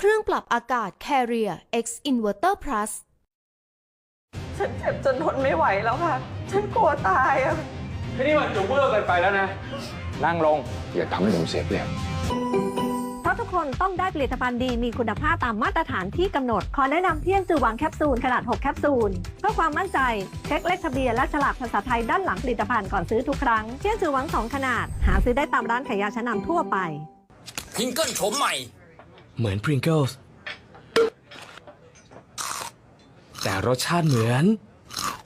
เครื่องปรับอากาศ Carrier X Inverter Plus ฉันเจ็บจนทนไม่ไหวแล้วค่ะ ฉันกลัวตายอะที่นี่มันจุกเวอร์เกินไปแล้วนะ นั่งลง อย่าทำให้ผมเสียเปรียบเพราะทุกคนต้องได้ผลิตภัณฑ์ดีมีคุณภาพตามมาตรฐานที่กำหนด ขอแนะนำเที่ยงจือหวังแคปซูลขนาด 6 แคปซูล เพื่อความมั่นใจ เช็คเลขทะเบียนและฉลากภาษาไทยด้านหลังผลิตภัณฑ์ก่อนซื้อทุกครั้งเที่ยงจือหวัง 2 ขนาด หาซื้อได้ตามร้านขายยาชั้นนำทั่วไป พิงเกิลโฉมใหม่ เหมือนพริงเกิลส์แต่รสชาติเหมือน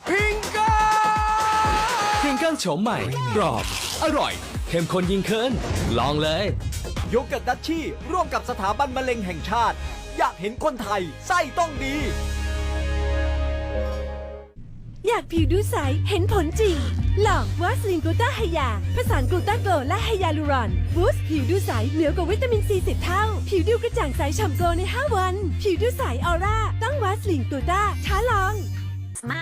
พริงเกิลพริงเกิลส์โฉมใหม่กรอบ อร่อยเข้มข้นยิ่งขึ้น ลองเลย โยเกิร์ตดัชชี่ร่วมกับสถาบันมะเร็งแห่งชาติ อยากเห็นคนไทยไส้ต้องดี อยากผิวดูใส เห็นผลจริง ลองวาสลินกลูต้าไฮยาผสานกลูต้าโกลและไฮยาลูรอน บูสต์ผิวดูใสเหนือกว่าวิตามินซีสิบเท่า ผิวดูกระจ่างใสฉ่ำโกลใน 5 วัน ผิวดูใสออร่าต้องวาสลินกลูต้าท้าลอง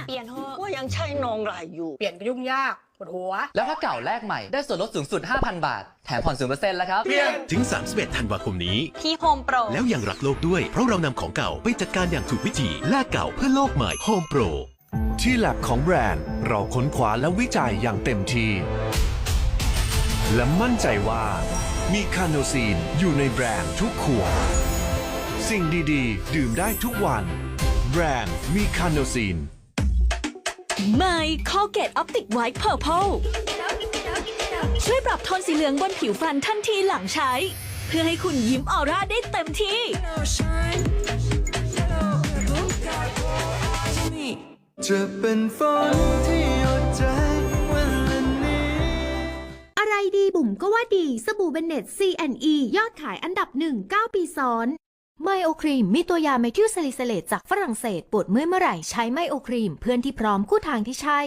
เปลี่ยนเถอะว่ายังใช่นองไหลอยู่ เปลี่ยนก็ยุ่งยากปวดหัว แล้วถ้าเก่าแลกใหม่ได้ส่วนลดสูงสุด 5,000 บาท แถมผ่อน0%แล้วครับ ถึง 31 ธันวาคมนี้ ที่โฮมโปร แล้วยังรักโลกด้วย เพราะเรานำของเก่าไปจัดการอย่างถูกวิธีแลกเก่าเพื่อโลกใหม่ Home Pro ที่แลบของแบรนด์เราค้นคว้าและวิจัยอย่างเต็มที่ และมั่นใจว่า มีคาโนซีนอยู่ในแบรนด์ทุกขวดสิ่งดีๆ ดื่มได้ทุกวัน แบรนด์มีคาโนซีนใหม่คอเกตออปติกไวท์เพอร์เพลช่วยปรับโทนสีเหลืองบนผิวฟันทันทีหลังใช้ เพื่อให้คุณยิ้มออร่าได้เต็มที่ จะเป็นฝนที่หยดใจวันละนี้ อะไรดีบุ๋มก็ว่าดี สบู่เบนเน็ต C&E ยอดขายอันดับหนึ่งเก้าปีซ้อนไมโอครีมมีตัวยาเมทิลซาลิซาเลตจากฝรั่งเศสปวดเมื่อยเมื่อไหร่ใช้ไมโอครีมเพื่อนที่พร้อมคู่ทางที่ใช่